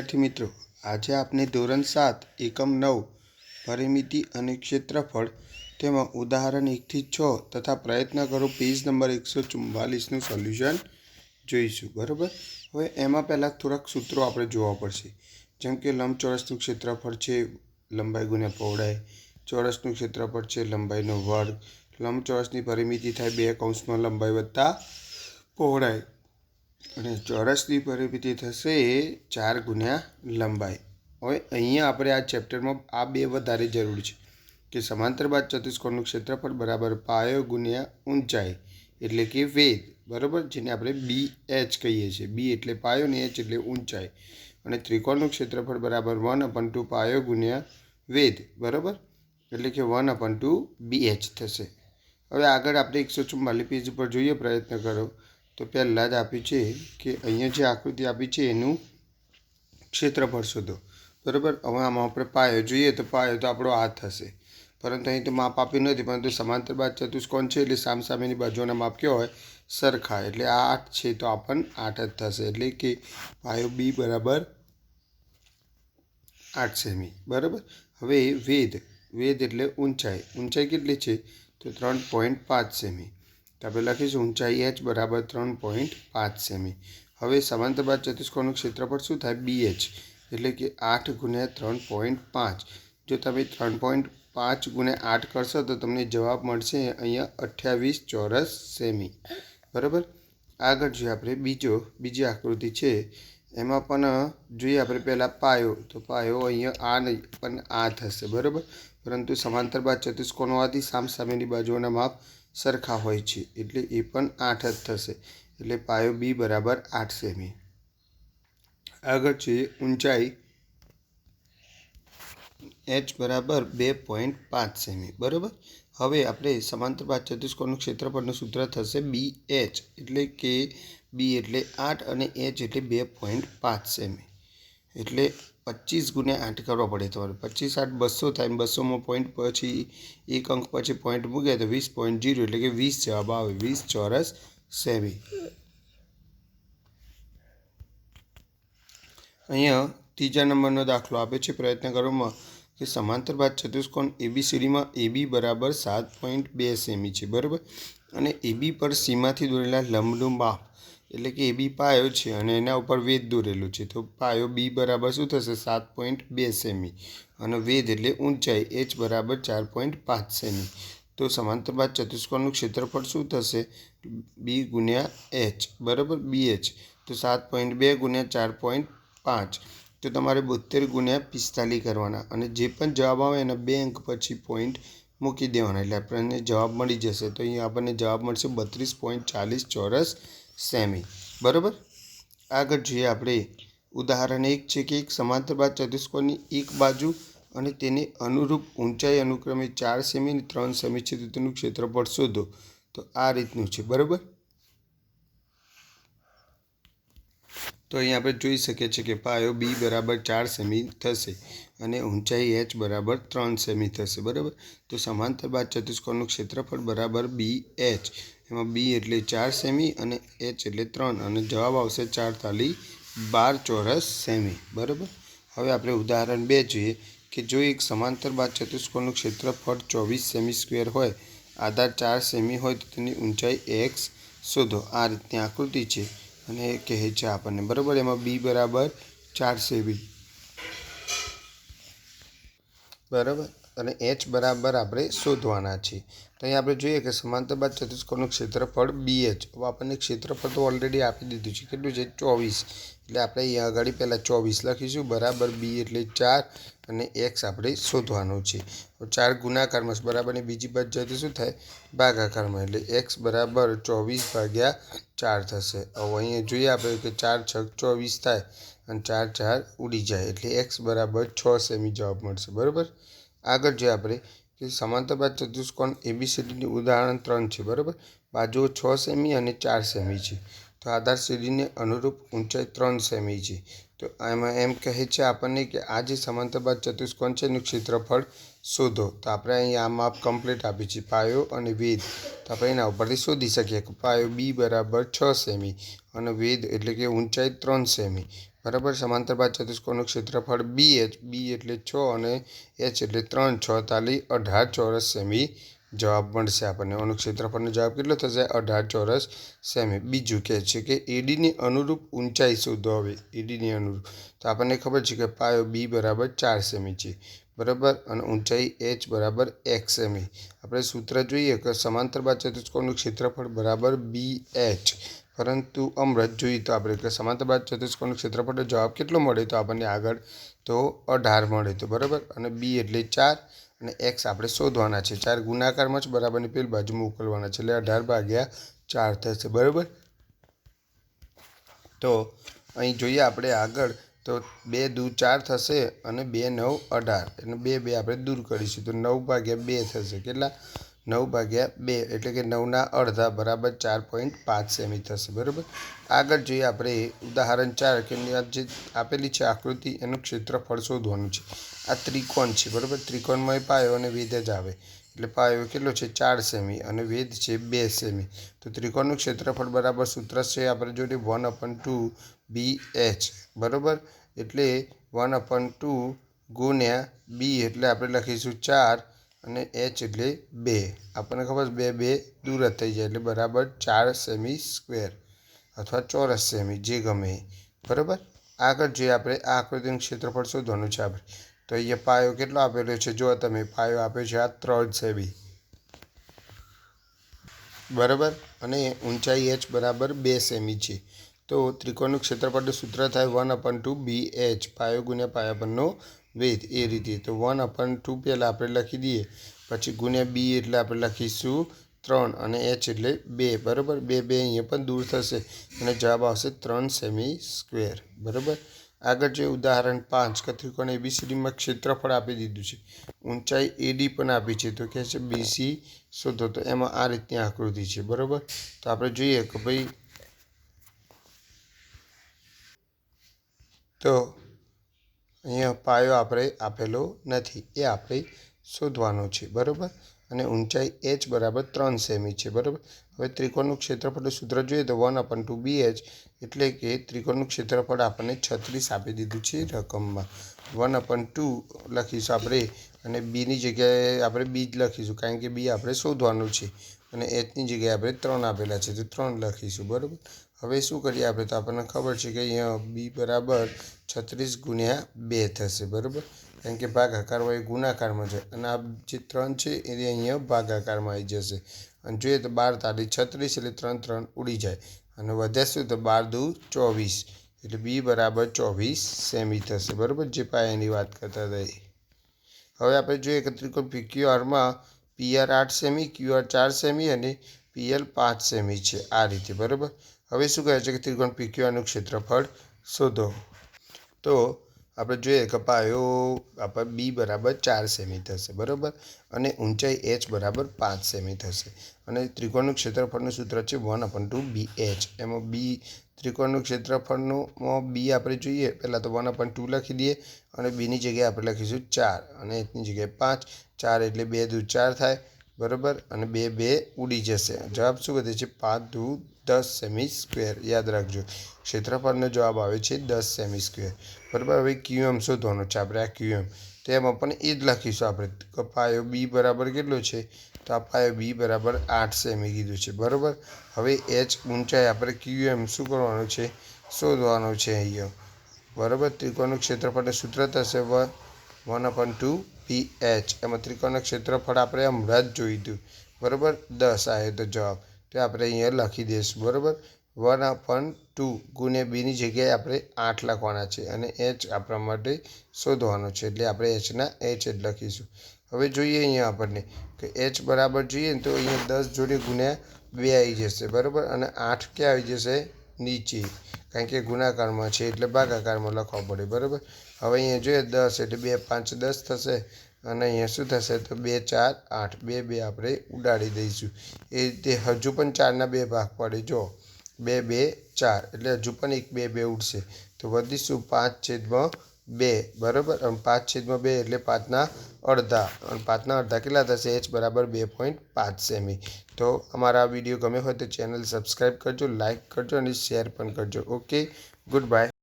વિદ્યાર્થી મિત્રો, આજે આપણે ધોરણ સાત, એકમ નવ, પરિમિતિ અને ક્ષેત્રફળ તેમાં ઉદાહરણ એકથી છ તથા પ્રયત્ન કરો પેજ નંબર એકસો ચુમ્માલીસનું સોલ્યુશન જોઈશું, બરાબર? હવે એમાં પહેલાં થોડાક સૂત્રો આપણે જોવા પડશે. જેમ કે લંબચોરસનું ક્ષેત્રફળ છે, લંબાઈ ગુણ્યા પહોળાઈ. ચોરસનું ક્ષેત્રફળ છે, લંબાઈનો વર્ગ. લંબચોરસની પરિમિતિ થાય બે કૌંસમાં લંબાઈ વત્તા પહોળાઈ. અને ચોરસની પરિમિતિ થશે ચાર ગુણ્યા લંબાઈ. હવે અહીંયા આપણે આ ચેપ્ટરમાં આ બે વધારે જરૂર છે કે સમાંતર બાદ ચતુષ્કોણનું ક્ષેત્રફળ બરાબર પાયો ગુણ્યા ઊંચાઈ એટલે કે વેદ બરાબર? જેને આપણે બી એચ કહીએ છીએ. બી એટલે પાયો ને એચ એટલે ઊંચાઈ. અને ત્રિકોણનું ક્ષેત્રફળ બરાબર વન અપન ટુ પાયો ગુણ્યા વેદ બરાબર? એટલે કે one upon two B H થશે. હવે આગળ આપણે એકસો ચુમ્માલીસ પેજ ઉપર જોઈએ, પ્રયત્ન કરો. તો પહેલાં જ આપ્યું છે કે અહીંયા જે આકૃતિ આપી છે એનું ક્ષેત્રફળ શોધો. બરાબર? હવે આમાં આપણે પાયો જોઈએ તો પાયો તો આપણો આ થશે. પરંતુ અહીં તો માપ આપ્યું નથી, પરંતુ સમાંતર બાદ ચતુષ્કોણ છે એટલે સામસામેની બાજુના માપ કયો હોય? સરખા. એટલે આ આઠ છે તો આપણને આઠ જ થશે. એટલે કે પાયો બી બરાબર આઠ સેમી. બરાબર? હવે વેદ વેદ એટલે ઊંચાઈ. ઊંચાઈ કેટલી છે? તો ત્રણ પોઈન્ટ પાંચ સેમી. તો આપણે લખીશું ઊંચાઈ એચ બરાબર ત્રણ પોઈન્ટ પાંચ સેમી હવે સમાંતર બાદ ચતુષ્કોણનું ક્ષેત્રફળ શું થાય? બી એચ એટલે કે આઠ ગુણ્યા ત્રણ પોઈન્ટ પાંચ. જો તમે ત્રણ પોઈન્ટ પાંચ ગુણ્યા આઠ કરશો તો તમને જવાબ મળશે અહીંયા અઠ્યાવીસ ચોરસ સેમી બરાબર? આગળ જોઈએ આપણે બીજો, બીજી આકૃતિ છે. એમાં પણ જોઈએ આપણે પહેલાં પાયો. તો પાયો અહીંયા આ નહીં, પણ આ થશે. બરાબર? પરંતુ સમાંતર બાદ ચતુષ્કોણ હોવાથી સામસામેની બાજુઓના માપ સરખા હોય છે. એટલે એ પણ આઠ જ થશે. એટલે પાયો બી બરાબર આઠ સેમી. આગળ છે ઊંચાઈ એચ બરાબર બે પોઈન્ટ પાંચ સેમી. બરાબર? હવે આપણે સમાંતર પાંચ ચતુષ્કોણનું ક્ષેત્રફળનું સૂત્ર થશે બી એચ એટલે કે બી એટલે આઠ અને એચ એટલે બે પોઈન્ટ પાંચ સેમી. એટલે પચીસ ગુણ્યા આઠ કરવા પડે તમારે. પચીસ આઠ બસો થાય બસોમાં પોઈન્ટ પછી એક અંક પછી પોઈન્ટ મૂકે તો વીસ પોઈન્ટ જીરો એટલે કે વીસ જવાબ આવે. વીસ ચોરસ સેમી. અહીંયા ત્રીજા નંબરનો દાખલો આપે છે. પ્રયત્ન કરવામાં કે સમાંતર બાદ ચતુષ્કોણ એબીસીડીમાં એબી બરાબર સાત પોઈન્ટ બે સેમી છે. બરાબર? અને એબી પર સીમાથી દોરેલા લંબનું માપ એટલે કે એ બી પાયો છે અને એના ઉપર વેદ દોરેલું છે. તો પાયો બી બરાબર શું થશે? સાત પોઈન્ટ બે સેમી. અને વેદ એટલે ઊંચાઈ, એચ બરાબર ચાર પોઈન્ટ પાંચ સેમી. તો સમાંતર બાદ ચતુષ્કોણનું ક્ષેત્રફળ શું થશે? બી ગુણ્યા એચ. બરાબર? B H. તો સાત પોઈન્ટ બે ગુણ્યા ચાર પોઈન્ટ પાંચ. તો તમારે બોતેર ગુણ્યા પિસ્તાલીસ કરવાના. અને જે પણ જવાબ આવે એના બે અંક પછી પોઈન્ટ મૂકી દેવાના. એટલે આપણને જવાબ મળી જશે. તો અહીંયા આપણને જવાબ મળશે બત્રીસ પોઈન્ટ ચાલીસ ચોરસ સેમી. બરાબર? આગળ જોઈએ આપણે. ઉદાહરણ એક છે કે એક સમાંતર બાદ ચતુષ્કોણની એક બાજુ અને તેને અનુરૂપ ઊંચાઈ અનુક્રમે ચાર સેમી અને ત્રણ સેમી છે તો તેનું ક્ષેત્રફળ શોધો. તો આ રીતનું છે. બરાબર? તો અહીં આપણે જોઈ શકીએ છીએ કે પાયો બી બરાબર ચાર સેમી થશે અને ઊંચાઈ એચ બરાબર ત્રણ સેમી થશે. બરાબર? તો સમાંતર બાદ ચતુષ્કોણનું ક્ષેત્રફળ બરાબર બી એચ. એમાં બી એટલે ચાર સેમી અને એચ એટલે ત્રણ અને જવાબ આવશે ચાર તાલી બાર ચોરસ સેમી. બરાબર? હવે આપણે ઉદાહરણ બે જોઈએ કે જો એક સમાંતર બાદ ચતુષ્કોણનું ક્ષેત્રફળ ચોવીસ સેમી સ્ક્વેર હોય, આધાર ચાર સેમી હોય તો તેની ઊંચાઈ એક્સ શોધો. આ રીતની આકૃતિ છે અને એ કહે છે આપણને. બરાબર? એમાં બી બરાબર ચાર સેમી. બરાબર? અને એચ બરાબર આપણે શોધવાના છે. તો અહીં આપણે જોઈએ કે સમાંતર બાદ ચતુષ્કોણનું ક્ષેત્રફળ બી એચ હવે આપણને ક્ષેત્રફળ તો ઓલરેડી આપી દીધું છે. કેટલું છે? ચોવીસ. એટલે આપણે અહીંયા આગળ પહેલાં ચોવીસ લખીશું. બરાબર બી એટલે ચાર અને એક્સ આપણે શોધવાનું છે. ચાર ગુણાકારમાં બરાબરની બીજી પદ્ધતિ શું થાય? ભાગાકારમાં એટલે એક્સ બરાબર ચોવીસ ભાગ્યા ચાર થશે. હવે અહીંયા જોઈએ આપણે કે ચાર છ ચોવીસ થાય અને ચાર ચાર ઉડી જાય. એટલે એક્સ બરાબર છ સેમી જવાબ મળશે. બરાબર? આગળ જે આપણે કે સમાંતર બાદ ચતુષ્કોણ એબીસીડીની ઉદાહરણ ત્રણ છે, બરાબર? બાજુઓ છ સેમી અને ચાર સેમી છે. તો આધાર સીડીને અનુરૂપ ઊંચાઈ ત્રણ સેમી છે. તો એમાં એમ કહે છે આપણને કે આ જે સમાંતરબાદ ચતુષ્કોણ છે એનું ક્ષેત્રફળ શોધો. તો આપણે અહીંયા આ માપ કમ્પ્લીટ આપી છે. પાયો અને વેદ. તો આપણે એના ઉપરથી શોધી શકીએ કે પાયો બી બરાબર છ સેમી અને વેદ એટલે કે ઊંચાઈ ત્રણ સેમી. બરાબર? સમાંતરબાદ ચતુષ્કોણનું ક્ષેત્રફળ બી એચ બી એટલે છ અને એચ એટલે ત્રણ, છ તાલી અઢાર ચોરસ સેમી જવાબ મળશે આપણને. આનું ક્ષેત્રફળનો જવાબ કેટલો થશે? અઢાર ચોરસ સેમી. બીજું કહે છે કે એડીની અનુરૂપ ઊંચાઈ શોધો હવે. એડીની અનુરૂપ. તો આપણને ખબર છે કે પાયો બી બરાબર ચાર સેમી છે. બરાબર? અને ઊંચાઈ એચ બરાબર એક સેમી. આપણે સૂત્ર જોઈએ કે સમાંતર બાદ ચતુષ્કોણનું ક્ષેત્રફળ બરાબર બી એચ. પરંતુ અમૃત જોઈએ તો આપણે કે સમાંતર બાદ ચતુષ્કોણનું ક્ષેત્રફળનો જવાબ કેટલો મળે તો આપણને આગળ તો અઢાર મળે તો બરાબર? અને બી એટલે ચાર. અને એક્સ આપણે શોધવાના છે. ચાર ગુણાકારમાં જ બરાબરની પેલી બાજુ મોકલવાના છે. એટલે અઢાર ભાગ્યા ચાર થશે. બરાબર? તો અહીં જોઈએ આપણે આગળ. તો બે દૂ ચાર થશે અને બે નવ અઢાર. એટલે બે બે આપણે દૂર કરીશું. તો નવ ભાગ્યા બે થશે. કેટલા? નવ ભાગ્યા બે, એટલે કે નવના અડધા બરાબર ચાર પોઈન્ટ પાંચ સેમી થશે, બરાબર? આગળ જોઈએ આપણે ઉદાહરણ ચાર, કે જે આપેલી છે આકૃતિ, એનું ક્ષેત્રફળ શોધવાનું છે. આ ત્રિકોણ છે, બરાબર? ત્રિકોણમાં પાયો અને વેદ જ આવે. એટલે પાયો કેટલો છે? ચાર સેમી અને વેધ છે બે સેમી. તો ત્રિકોણનું ક્ષેત્રફળ બરાબર સૂત્ર છે આપણે જોડે one upon two B H બરાબર? એટલે વન અપન ટુ ગુણ્યા બી એટલે આપણે લખીશું ચાર અને એચ એટલે બે. આપણને ખબર છે બે બે દૂર જ થઈ જાય એટલે બરાબર ચાર સેમી સ્ક્વેર અથવા ચોરસ સેમી જે ગમે એ. બરાબર? આગળ જોઈએ આપણે આ આકૃતિનું ક્ષેત્રફળ શોધવાનું છે આપણે. તો અહીંયા પાયો કેટલો આપેલો છે? જો તમે, પાયો આપ્યો છે આ ત્રણ સેમી બરાબર? અને ઊંચાઈ એચ બરાબર બે સેમી છે. તો ત્રિકોણનું ક્ષેત્રફળનું સૂત્ર થાય one upon two B H પાયો ગુણ્યા પાયા પરનો વેધ એ રીતે. તો વન અપન ટુ પહેલાં આપણે લખી દઈએ. પછી ગુણ્યા બી એટલે આપણે લખીશું ત્રણ અને એચ એટલે બે. બરાબર? બે બે અહીંયા પણ દૂર થશે. અને જવાબ આવશે ત્રણ સેમી સ્ક્વેર બરાબર? આગળ જે ઉદાહરણ પાંચ કે ત્રિકોણ એબીસીડીમાં ક્ષેત્રફળ આપી દીધું છે. ઊંચાઈ એડી પણ આપી છે. તો કહે છે બીસી શોધો. તો એમાં આ રીતની આકૃતિ છે. બરાબર? તો આપણે જોઈએ કે ભાઈ, તો અહીંયા પાયો આપણે આપેલો નથી. એ આપણે શોધવાનો છે, બરાબર? અને ઊંચાઈ એચ બરાબર ત્રણ સેમી છે, બરાબર? હવે ત્રિકોણનું ક્ષેત્રફળનું સૂત્ર જોઈએ તો one upon two B H એટલે કે ત્રિકોણનું ક્ષેત્રફળ આપણને છત્રીસ આપી દીધું છે રકમમાં. વન અપન ટુ લખીશું આપણે અને બીની જગ્યાએ આપણે બી જ લખીશું કારણ કે બી આપણે શોધવાનું છે. અને એચની જગ્યાએ આપણે ત્રણ આપેલા છે, તો ત્રણ લખીશું, બરાબર? હવે શું કરીએ આપણે? તો આપણને ખબર છે કે અહીંયા બી બરાબર છત્રીસ ગુણ્યા બે થશે, બરાબર? કારણ કે ભાગાકાર એ ગુણાકારમાં છે. અને આ જે ત્રણ છે, એ અહીંયા ભાગાકારમાં આવી જશે. અને જોઈએ તો બાર તારીખ છત્રીસ એટલે ત્રણ ત્રણ ઉડી જાય. અને વધે શું તો બાર દુ ચોવીસ. એટલે બી બરાબર ચોવીસ સેમી થશે, બરાબર? જે પાયાની વાત કરતા હતા હવે આપણે જોઈએ કે ત્રિકોણ પીક્યુઆરમાં પીઆર આઠ સેમી ક્યુઆર ચાર સેમી અને પીએલ પાંચ સેમી છે આ રીતે, બરાબર? હવે શું કહે છે કે ત્રિકોણ પીક્યુઆરનું ક્ષેત્રફળ શોધો? તો આપણે જોઈએ કે પાયો આપણે બી બરાબર ચાર સેમી થશે, બરાબર? અને ઊંચાઈ એચ બરાબર પાંચ સેમી થશે. અને ત્રિકોણનું ક્ષેત્રફળનું સૂત્ર છે one upon two B H. એમાં બી ત્રિકોણનું ક્ષેત્રફળનું બી આપણે જોઈએ, પહેલાં તો વન અપન ટુ લખી દઈએ અને બીની જગ્યાએ આપણે લખીશું ચાર અને એચની જગ્યાએ પાંચ. ચાર એટલે બે દૂ ચાર થાય, બરાબર? અને બે બે ઉડી જશે. જવાબ શું વધે છે? પાંચ દુ દસ સેમી સ્ક્વેર યાદ રાખજો. ક્ષેત્રફળનો જવાબ આવે છે દસ સેમી સ્ક્વેર બરાબર? હવે ક્યુએમ શોધવાનો છે આપણે આ ક્યુએમ. તો એમાં પણ એ જ લખીશું આપણે. કે પાયો બી બરાબર કેટલો છે? તો આ પાયો બી બરાબર આઠ સેમી કીધું છે. બરાબર? હવે એચ ઊંચાઈ આપણે ક્યુએમ શું કરવાનું છે? શોધવાનું છે અહીંયા. બરાબર? ત્રિકોણનું ક્ષેત્રફળનું સૂત્ર થશે one upon two P H એમાં ત્રિકોણનું ક્ષેત્રફળ આપણે હમણાં જ જોઈ દીધું બરાબર? દસ આવે તો જવાબ. તે આપણે અહીંયા લખી દઈશું, બરાબર? વન અપન ટુ ગુણ્યા બીની જગ્યાએ આપણે આઠ લખવાના છે અને એચ આપણા માટે શોધવાનો છે, એટલે આપણે એચના એચ જ લખીશું. હવે જોઈએ અહીંયા આપણને કે એચ બરાબર જોઈએ ને તો અહીંયા દસ જોડે ગુણ્યા બે આવી જશે, બરાબર? અને આઠ ક્યાં આવી જશે? નીચે. કારણ કે ગુણાકારમાં છે એટલે ભાગાકારમાં લખવા પડે, બરાબર? હવે અહીંયા જોઈએ દસ એટલે બે પાંચ દસ થશે. અને અહીંયા શું થશે તો બે ચાર આઠ, બે બે આપણે ઉડાડી દઈશું. એ રીતે હજુ પણ ચારના બે ભાગ પડે. જો બે બે, ચાર, એટલે હજુ પણ એક, બે બે ઉડશે. તો વધીશું પાંચ છેદમાં બે, બરાબર? અને પાંચ છેદમાં બે એટલે પાંચના અડધા. અને પાંચના અડધા કેટલા થશે? એચ બરાબર બે પોઈન્ટ પાંચ સેમી. તો અમારા વીડિયો ગમે હોય તો ચેનલ સબસ્ક્રાઈબ કરજો લાઇક કરજો અને શેર પણ કરજો. ઓકે? Good bye.